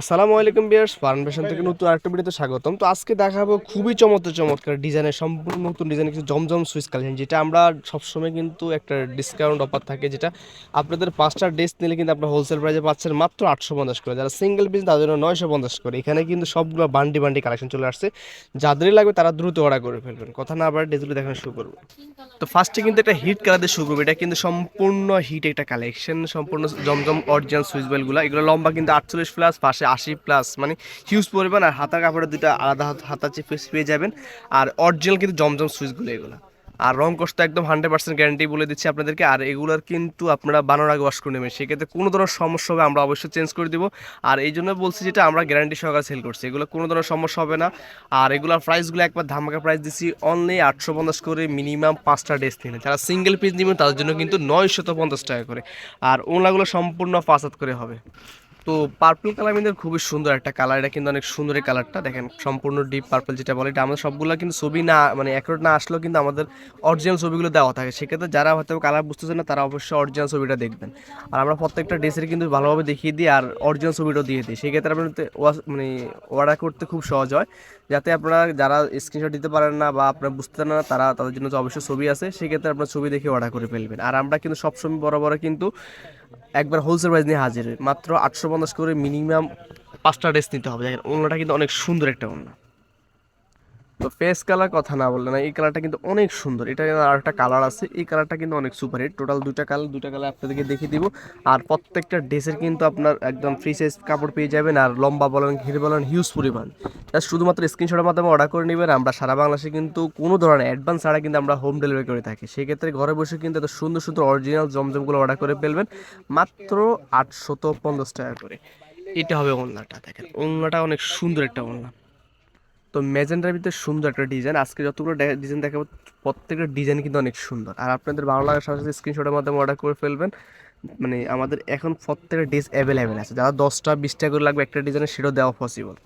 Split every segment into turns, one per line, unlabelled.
আসসালামু আলাইকুম বিয়ার্স fern fashion থেকে নতুন আরেকটা ভিডিওতে স্বাগতম। তো আজকে দেখাবো খুবই চমৎকার চমৎকার ডিজাইনের সম্পূর্ণ নতুন ডিজাইনের কিছু জমজম সুইচ কালেকশন, যেটা আমরা সবসময় কিন্তু একটা ডিসকাউন্ট অফার থাকে, যেটা আপনাদের পাঁচটা ড্রেস নিলে কিন্তু আপনার হোলসেল প্রাইসে পাচ্ছেন মাত্র আটশো পঞ্চাশ করে। যারা সিঙ্গেল পিস তাদের জন্য নয়শো পঞ্চাশ করে। এখানে কিন্তু সবগুলো বান্ডি বান্ডি কালেকশন চলে আসছে। যাদেরই লাগবে তারা দ্রুত অর্ডার করে ফেলবেন। কথা না আবার ড্রেসগুলো দেখানো শুরু করব। তো ফার্স্টে কিন্তু একটা হিট কালার দিয়ে শুরু করব। এটা কিন্তু সম্পূর্ণ হিট একটা কালেকশন সম্পূর্ণ জমজম অরিজিনাল সুইচ বেলগুলো এগুলো লম্বা কিন্তু আটচল্লিশ প্লাস পাশে আশি প্লাস মানে হিউজ পরিমাণ, আর হাতার কাপড়ের দুটো আলাদা হাতা চেপে পেয়ে যাবেন। আর অরিজিনাল কিন্তু জমজম সুইচগুলো এগুলো। আর রং কষ্ট একদম হান্ড্রেড পার্সেন্ট গ্যারান্টি বলে দিচ্ছি আপনাদেরকে। আর এগুলোর কিন্তু আপনারা বানানোর আগে ওয়াশ করে নেবেন। সেক্ষেত্রে কোনো ধরনের সমস্যা হবে, আমরা অবশ্যই চেঞ্জ করে দিব। আর এই জন্য বলছি যেটা আমরা গ্যারান্টি সহকারে সেল করছি। এগুলো কোনো ধরনের সমস্যা হবে না। আর এগুলোর প্রাইসগুলো একবার ধামাকা প্রাইস দিচ্ছি অনলি আটশো পঞ্চাশ করে মিনিমাম পাঁচটা ড্রেস নিলে। যারা সিঙ্গেল পিস নেবেন, তাদের জন্য কিন্তু নয়শত পঞ্চাশ টাকা করে। আর ওনাগুলো সম্পূর্ণ পাঁচ হাত করে হবে। তো পার্পল কালার কিন্তু খুবই সুন্দর একটা কালার এটা কিন্তু অনেক সুন্দর এই কালারটা দেখেন, সম্পূর্ণ ডিপ পার্পল যেটা বলে, এটা আমাদের সবগুলো কিন্তু ছবি না মানে অ্যাকুরেট না আসলেও কিন্তু আমাদের অরিজিনাল ছবিগুলো দেওয়া থাকে। সেক্ষেত্রে যারা হয়তো কালার বুঝতেছে না, তারা অবশ্যই অরিজিনাল ছবিটা দেখবেন। আর আমরা প্রত্যেকটা ড্রেসের কিন্তু ভালোভাবে দেখিয়ে দিই আর অরিজিনাল ছবিটাও দিয়ে দিই। সেক্ষেত্রে আপনার মানে অর্ডার করতে খুব সহজ হয়। যাতে আপনারা যারা স্ক্রিনশট দিতে পারেন না বা আপনারা বুঝতে না, তারা তাদের জন্য অবশ্যই ছবি আছে। সেক্ষেত্রে আপনার ছবি দেখে অর্ডার করে ফেলবেন। আর আমরা কিন্তু সবসময় বড় বড় কিন্তু একবার হোলসেল প্রাইস নিয়ে হাজির। মাত্র আটশো পঞ্চাশ করে মিনিমাম পাঁচটা ড্রেস নিতে হবে দেখেন ওনাটা কিন্তু অনেক সুন্দর একটা ওনা তো ফেস কালার কথা না বললে না, এই কালারটা কিন্তু অনেক সুন্দর। এটা আর একটা কালার আছে, এই কালারটা কিন্তু অনেক সুপার হিট টোটাল দুটা কালার দুটা কালার আপনাদেরকে দেখিয়ে দিব। আর প্রত্যেকটা ড্রেসের কিন্তু আপনার একদম ফ্রি সাইজ কাপড় পেয়ে যাবেন, আর লম্বা বলেন, ঘিরে বলেন হিউজ পরিমাণ। জাস্ট শুধুমাত্র স্ক্রিনশটের মাধ্যমে অর্ডার করে নেবেন। আমরা সারা বাংলাদেশে কিন্তু কোনো ধরনের অ্যাডভান্স ছাড়া কিন্তু আমরা হোম ডেলিভারি করে থাকি। সেক্ষেত্রে ঘরে বসে কিন্তু এত সুন্দর সুন্দর অরিজিনাল জমজমগুলো অর্ডার করে ফেলবেন, মাত্র আটশত পঞ্চাশ টাকা করে। এটা হবে ওন্নাটা দেখেন। ওন্নাটা অনেক সুন্দর একটা ওন্না তো ম্যাজেন্টার ভিতরে সুন্দর একটা ডিজাইন। আজকে যতগুলো ডিজাইন দেখাবো, প্রত্যেকটা ডিজাইন কিন্তু অনেক সুন্দর। আর আপনাদের ভালো লাগার সাথে সাথে স্ক্রিনশটের মাধ্যমে অর্ডার করে ফেলবেন। মানে আমাদের এখন প্রত্যেকটা ডিস অ্যাভেলেবেল আছে। যারা দশটা, বিশটা করে লাগবে একটা ডিজাইনের সেটাও দেওয়া পসিবল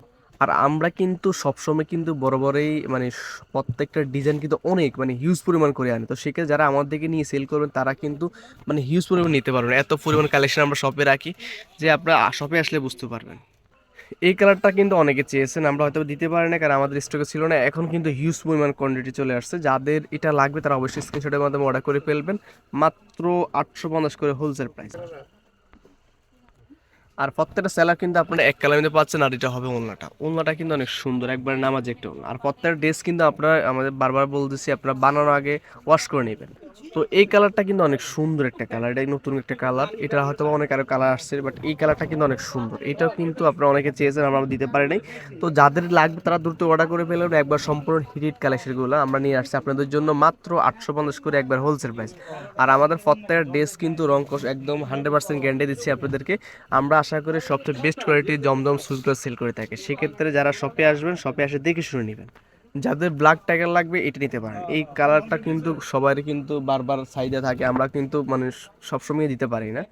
আর আমরা কিন্তু সবসময় কিন্তু বড় বড়ই মানে প্রত্যেকটা ডিজাইন কিন্তু অনেক মানে হিউজ পরিমাণ করে আনি। তো সেক্ষেত্রে যারা আমাদের দিকে নিয়ে সেল করবেন, তারা কিন্তু মানে হিউজ পরিমাণ নিতে পারবেন। এত পরিমাণ কালেকশন আমরা শপে রাখি যে আপনারা শপে আসলে বুঝতে পারবেন। এই কালারটা কিন্তু অনেকে চেয়েছেন, আমরা হয়তো দিতে পারি না কারণ আমাদের স্টকে ছিল না। এখন কিন্তু হিউজ পরিমাণ কোয়ান্টিটি চলে আসছে। যাদের এটা লাগবে তারা অবশ্যই স্ক্রিনশটের মাধ্যমে অর্ডার করে ফেলবেন। মাত্র আটশো পঞ্চাশ করে হোলসেল প্রাইস আর প্রত্যেকটা সেলার কিন্তু আপনারা এক কালামিতে পাচ্ছেন আর এটা হবে ওলনাটা। ওলনাটা কিন্তু অনেক সুন্দর, একবার নামাজ একটা আর প্রত্যেকটা ড্রেস কিন্তু আপনারা, আমাদের বারবার বলতেছি, আপনারা বানানোর আগে ওয়াশ করে নেবেন। তো এই কালারটা কিন্তু অনেক সুন্দর একটা কালার এটা নতুন একটা কালার এটা হয়তো অনেক আরও কালার আসছে বাট এই কালারটা কিন্তু অনেক সুন্দর। এটাও কিন্তু আপনারা অনেকে চেয়েছেন, আমরা দিতে পারি নাই। তো যাদের লাগবে তারা দ্রুত অর্ডার করে ফেলবেন একবার সম্পূর্ণ হিট কালেকশনগুলো আমরা নিয়ে আসছি আপনাদের জন্য মাত্র আটশো পঞ্চাশ করে একবার হোলসেল প্রাইস আর আমাদের প্রত্যেকটা ড্রেস কিন্তু রং একদম হান্ড্রেড পার্সেন্ট গ্যারান্টি দিচ্ছি আপনাদেরকে। আমরা আশা করি সবচেয়ে বেস্ট কোয়ালিটির জমজম সুজগুলো সেল করে থাকে। সেক্ষেত্রে যারা শপে আসবেন শপে আসে দেখে শুনে নেবেন। যাদের ব্ল্যাক টাইগার লাগবে, এটা নিতে পারেন। এই কালারটা কিন্তু সবারই কিন্তু বারবার চাহিদা থাকে, আমরা কিন্তু মানে সবসময় দিতে পারি না।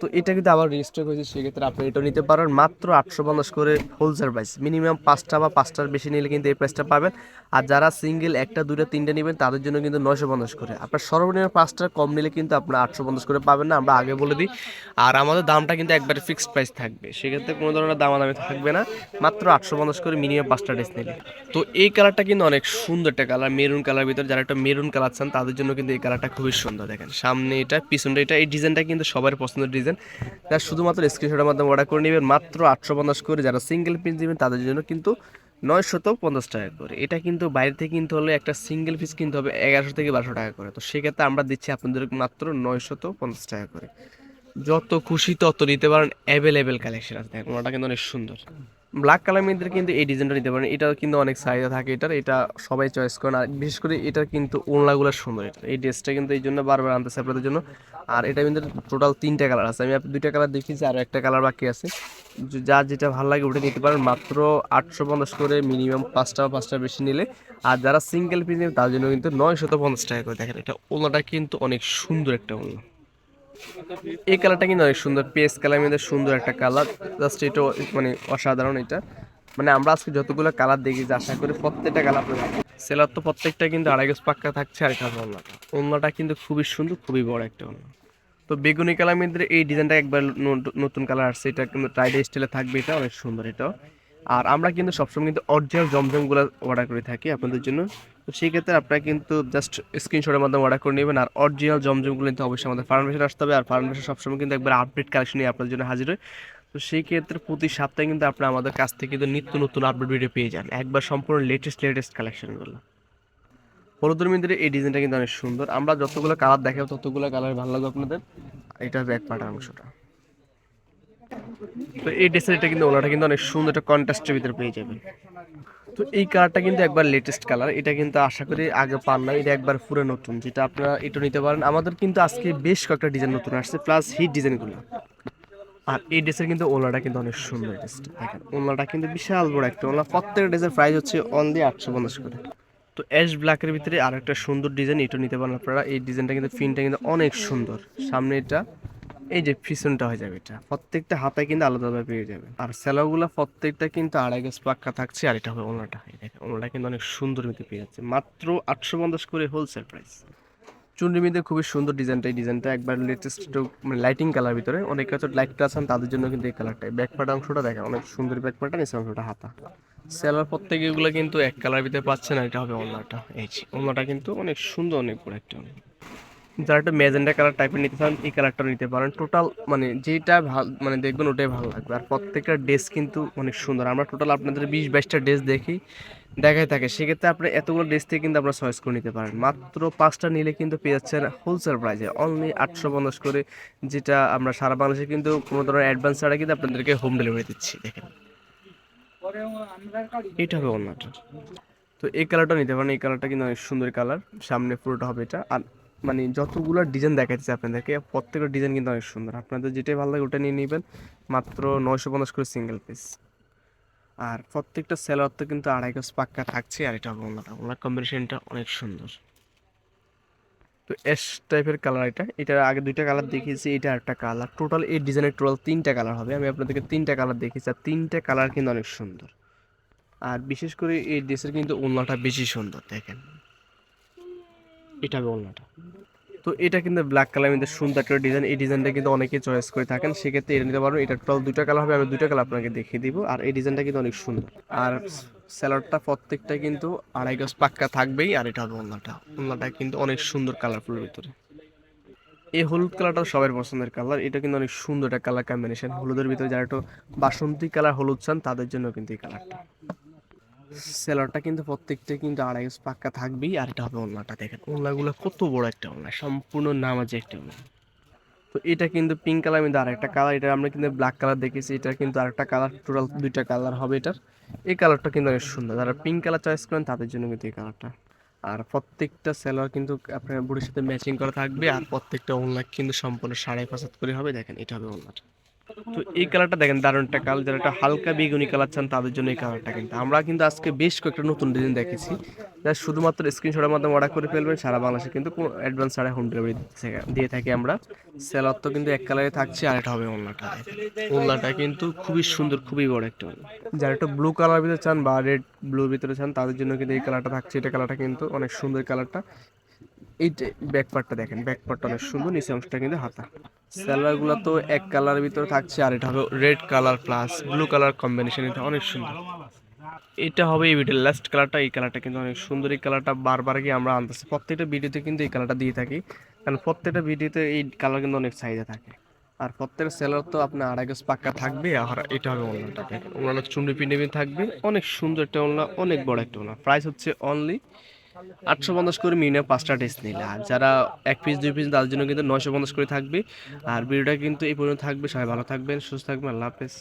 তো এটা কিন্তু আবার রেজিস্টার হয়েছে সেক্ষেত্রে আপনি এটাও নিতে পারেন মাত্র আটশো পঞ্চাশ করে হোলসেল প্রাইস মিনিমাম পাঁচটা বা পাঁচটার বেশি নিলে কিন্তু এই প্রাইসটা পাবেন। আর যারা সিঙ্গেল একটা, দুইটা, তিনটে নেবেন, তাদের জন্য কিন্তু নয়শো পঞ্চাশ করে। আপনার সর্বনিম্ন পাঁচটা কম নিলে কিন্তু আপনার আটশো পঞ্চাশ করে পাবেন না, আমরা আগে বলে দিই। আর আমাদের দামটা কিন্তু একবারে ফিক্সড প্রাইস থাকবে, সেক্ষেত্রে কোনো ধরনের দামাদামি থাকবে না। মাত্র আটশো পঞ্চাশ করে মিনিমাম পাঁচটা ড্রেস নিলে। তো এই কালারটা কিন্তু অনেক সুন্দর একটা কালার মেরুন কালার ভিতরে যারা একটা মেরুন কালার চান, তাদের জন্য কিন্তু এই কালারটা খুবই সুন্দর। দেখেন সামনে এটা, পিছনটা, এটা, এই ডিজাইনটা কিন্তু সবার পছন্দের ডিজাইন যারা শুধুমাত্র স্ক্রিনশটের মাধ্যমে অর্ডার করে নেবেন, মাত্র আটশো পঞ্চাশ করে যারা সিঙ্গেল পিস দিবেন তাদের জন্য কিন্তু নয়শত পঞ্চাশ টাকা করে। এটা কিন্তু বাইরে থেকে কিনতে হলে একটা সিঙ্গেল পিস কিনতে হবে এগারোশো থেকে বারোশো টাকা করে। তো সেক্ষেত্রে আমরা দিচ্ছি আপনাদের মাত্র নয়শত পঞ্চাশ টাকা করে। যত খুশি তত নিতে পারেন অ্যাভেলেবেল কালেকশন আছে। দেখুন, ওটা কিন্তু অনেক সুন্দর। ব্ল্যাক কালার মধ্যে কিন্তু এই ডিজাইনটা নিতে পারেন। এটাও কিন্তু অনেক সাইজে থাকে। এটার, এটা সবাই চয়েস করেন আর বিশেষ করে এটা কিন্তু ওনলাগুলো সুন্দর। এটা, এই ড্রেসটা কিন্তু এই জন্য বারবার আনতেছে আপনাদের জন্য। আর এটা কিন্তু টোটাল তিনটা কালার আছে। আমি দুইটা কালার দেখিয়েছি, আর একটা কালার বাকি আছে। যে- যেটা ভালো লাগে ওটা নিতে পারেন। মাত্র আটশো পঞ্চাশ করে মিনিমাম পাঁচটা পাঁচটা বেশি নিলে। আর যারা সিঙ্গেল পিস নেবে, তার জন্য কিন্তু নয়শত পঞ্চাশ টাকা করে। দেখেন, এটা ওনাটা কিন্তু অনেক সুন্দর একটা ওনা এই কালারটা কিন্তু অনেক সুন্দর পেস কালার মধ্যে সুন্দর একটা কালার জাস্ট এটা মানে অসাধারণ এটা। মানে আমরা আজকে যতগুলো কালার দেখি যে আশা করি প্রত্যেকটা কালার সেলার তো প্রত্যেকটা কিন্তু আড়াই গজ পাক্কা থাকছে, আর এটা ওন্নাটা ওন্নাটা কিন্তু খুবই সুন্দর, খুবই বড় একটা ওন্না তো বেগুনি কালার মধ্যে এই ডিজাইনটা একবার নতুন কালার আসছে, এটা কিন্তু টাইডে স্টাইলে থাকবে, এটা অনেক সুন্দর এটাও। আর আমরা কিন্তু সবসময় কিন্তু অরিজিনাল জমজমগুলো অর্ডার করে থাকি আপনাদের জন্য। তো সেই ক্ষেত্রে আপনারা কিন্তু জাস্ট স্ক্রিনশটের মাধ্যমে অর্ডার করে নেবেন আর অরিজিনাল জমজমগুলো কিন্তু অবশ্যই আমাদের ফার্মেশন আসতে হবে আর ফার্মেশন সবসময় কিন্তু একবার আপডেট কালেকশন নিয়ে আপনাদের জন্য হাজির হয়। তো সেই ক্ষেত্রে প্রতি সপ্তাহে কিন্তু আপনারা আমাদের কাছ থেকে কিন্তু নিত্য নতুন আপডেট ভিডিও পেয়ে যান। একবার সম্পূর্ণ লেটেস্ট লেটেস্ট কালেকশনগুলো হলুদের মধ্যে এই ডিজাইনটা কিন্তু অনেক সুন্দর। আমরা যতগুলো কালার দেখাবো ততগুলো কালার ভালো লাগবে আপনাদের। এটা ব্যাক পার্টের অংশটা। তো এই ড্রেসের কিন্তু ওনাটা কিন্তু অনেক সুন্দর একটা কন্ট্রাস্টের ভিতরে পেয়ে যাবেন তো এই কালারটা কিন্তু একবার লেটেস্ট কালার এটা কিন্তু আশা করি আগে পান না এটা একবার পুরো নতুন, যেটা আপনারা এটা নিতে পারেন। আমাদের কিন্তু আজকে বেশ কয়েকটা ডিজাইন নতুন আসছে প্লাস হিট ডিজাইনগুলো আর এই ড্রেসের কিন্তু ওলাটা কিন্তু অনেক সুন্দর ড্রেসটা দেখেন ওলাটা কিন্তু বিশাল বড় একটা ওলা প্রত্যেকটা ড্রেসের প্রাইস হচ্ছে অনলি আটশো পঞ্চাশ করে। তো অ্যাশ ব্ল্যাকের ভিতরে আর একটা সুন্দর ডিজাইন এটা নিতে পারেন আপনারা। এই ডিজাইনটা কিন্তু ফিনটা কিন্তু অনেক সুন্দর। সামনে এটা এই যে ফিসনটা হয়ে যাবে এটা। প্রত্যেকটা হাতায় কিন্তু আলাদাভাবে পেয়ে যাবে। আর সেলাগুলো প্রত্যেকটা কিন্তু আড়াই গাছ পাক্কা থাকছে, আর এটা হবে ওনাটা। দেখেন, ওনাটা কিন্তু অনেক সুন্দর মতো পেয়ে যাচ্ছে। মাত্র আটশো পঞ্চাশ করে হোলসেল প্রাইস চুন্ডি মধ্যে খুবই সুন্দর ডিজাইনটা, এই ডিজাইনটা একবার লেটেস্ট মানে লাইটিং কালার ভিতরে। অনেক কাছে লাইট আছেন তাদের জন্য কিন্তু এই কালারটাই ব্যাক পার্ট অংশটা দেখেন, অনেক সুন্দর ব্যাক পার্টটা নিচে অংশটা হাতা। সেলার প্রত্যেক এগুলো কিন্তু এক কালার ভিতরে পাচ্ছেন আর এটা হবে ওনাটা। এই ওনাটা কিন্তু অনেক সুন্দর, অনেক বড় একটা। যারা একটা ম্যাজেন্ডা কালার টাইপের নিতে চান, এই কালারটা নিতে পারেন। টোটাল মানে যেটা ভালো মানে দেখবেন ওটাই ভালো লাগবে। আর প্রত্যেকটা ড্রেস কিন্তু অনেক সুন্দর। আমরা টোটাল আপনাদের বিশ, বাইশটা ড্রেস দেখি, দেখাই থাকে। সেক্ষেত্রে আপনি এতগুলো ড্রেস থেকে কিন্তু আপনারা চয়েস করে নিতে পারেন। মাত্র পাঁচটা নিলে কিন্তু পেয়ে যাচ্ছেন হোলসেল প্রাইসে অনলি আটশো পঞ্চাশ করে যেটা আমরা সারা বাংলাদেশে কিন্তু কোনো ধরনের অ্যাডভান্স ছাড়া কিন্তু আপনাদেরকে হোম ডেলিভারি দিচ্ছি, দেখেন। এটা হবে অন্যটা তো এই কালারটা নিতে পারেন। এই কালারটা কিন্তু অনেক সুন্দর কালার সামনে পুরোটা হবে এটা। আর মানে যতগুলো ডিজাইন দেখাচ্ছে আপনাদেরকে, প্রত্যেকটা ডিজাইন কিন্তু অনেক সুন্দর। আপনাদের যেটাই ভালো লাগে ওটা নিয়ে নেবেন, মাত্র নয়শো পঞ্চাশ করে সিঙ্গেল পিস আর প্রত্যেকটা সেলার তো কিন্তু আড়াই গাছ পাক্কা থাকছে, আর এটা ওনাটা ওনার কম্বিনেশনটা অনেক সুন্দর। তো এস টাইপের কালার এটা এটা আগে দুইটা কালার দেখিয়েছি, এটা একটা কালার টোটাল এই ডিজাইনের টোটাল তিনটা কালার হবে। আমি আপনাদেরকে তিনটা কালার দেখিয়েছি, আর তিনটা কালার কিন্তু অনেক সুন্দর। আর বিশেষ করে এই ড্রেসের কিন্তু ওড়নাটা বেশি সুন্দর, দেখেন। এটা হবে ওড়নাটা তো এটা কিন্তু ব্ল্যাক কালার মধ্যে সুন্দর একটা ডিজাইন এই ডিজাইনটা কিন্তু অনেকে চয়েস করে থাকেন। সেক্ষেত্রে এটা নিতে পারবেন এটা টোটাল দুটো কালার হবে, আমি দুটো কালার আপনাকে দেখিয়ে দিব। আর এই ডিজাইনটা কিন্তু অনেক সুন্দর। আর স্যালাডটা প্রত্যেকটা কিন্তু আড়াই গজ পাক্কা থাকবেই, আর এটা হবে ওড়নাটা ওড়নাটা কিন্তু অনেক সুন্দর কালারফুলের ভিতরে। এই হলুদ কালারটা সবার পছন্দের কালার এটা কিন্তু অনেক সুন্দর একটা কালার কম্বিনেশন হলুদের ভিতরে যারা একটু বাসন্তী কালার হলুদ চান, তাদের জন্য কিন্তু এই কালারটা সেলারটা কিন্তু প্রত্যেকটা কিন্তু আড়াই গজ পাক্কা থাকবেই, আর এটা হবে ওড়নাটা, দেখেন। ওড়নাগুলো কত বড় একটা ওড়না, সম্পূর্ণ নামাজে একটা ওড়না। তো এটা কিন্তু পিঙ্ক কালার মধ্যে আরেকটা কালার এটা আমরা কিন্তু ব্ল্যাক কালার দেখেছি, এটা কিন্তু আরেকটা কালার টোটাল দুইটা কালার হবে এটার। এই কালারটা কিন্তু অনেক সুন্দর, যারা পিঙ্ক কালার চয়েস করেন, তাদের জন্য কিন্তু এই কালারটা আর প্রত্যেকটা সেলার কিন্তু আপনার বুড়ির সাথে ম্যাচিং করা থাকবে, আর প্রত্যেকটা ওড়না কিন্তু সম্পূর্ণ সাড়ে পাঁচ করে হবে, দেখেন, এটা হবে ওড়নাটা। তো এই কালারটা দেখেন, দারুণ একটা কালার যারা একটা হালকা বেগুনি কালার চান তাদের জন্য এই কালারটা কিন্তু। আমরা কিন্তু আজকে বেশ কয়েকটা নতুন ডিজাইন দেখেছি, যা শুধুমাত্র স্ক্রিনশটের মাধ্যমে অর্ডার করে ফেলবেন, সারা বাংলাদেশে কিন্তু কোনো অ্যাডভান্স ছাড়া হোম ডেলিভারি দিয়ে থাকি আমরা। সেলার তো কিন্তু এক কালারে থাকছে আর এটা হবে ওড়নাটা ওড়নাটা কিন্তু খুবই সুন্দর, খুবই বড় একটা যারা একটা ব্লু কালার ভিতরে চান বা রেড ব্লুর ভিতরে চান, তাদের জন্য কিন্তু এই কালারটা থাকছে। এটা কালারটা কিন্তু অনেক সুন্দর কালারটা এই ব্যাক পার্টটা দেখেন ব্যাক পার্টটা অনেক সুন্দর নিচে অংশটা কিন্তু হাতা। স্যালারগুলো তো এক কালারের ভিতরে থাকছে, আর এটা হবে red colour plus blue colour combination এটা অনেক সুন্দর। এটা হবে এই ভিডিওর লাস্ট কালারটা এই কালারটা কিন্তু অনেক সুন্দর, এই কালারটা বারবার গিয়ে আমরা আনতেছি। প্রত্যেকটা ভিডিওতে কিন্তু এই কালারটা দিয়ে থাকি, কারণ প্রত্যেকটা ভিডিওতে এই কালার কিন্তু অনেক চাহিদা থাকে। আর প্রত্যেকটা সেলার তো আপনার আড়াই গাছ পাক্কা থাকবে, আর এটা হবে ওনাটা ওনার চুন্ডি পিন্ডি থাকবে, অনেক সুন্দর একটা ওনা অনেক বড় একটা ওনা প্রাইস হচ্ছে অনলি আটশো পঞ্চাশ করে মিনিমাম পাঁচটা টেস্ট নিলে। আর যারা এক পিস দুই পিস তাদের জন্য কিন্তু নয়শো পঞ্চাশ করে থাকবে। আর ভিডিওটা কিন্তু এই পর্যন্ত থাকবে। সবাই ভালো থাকবেন, সুস্থ থাকবেন। আল্লাহ হাফেজ।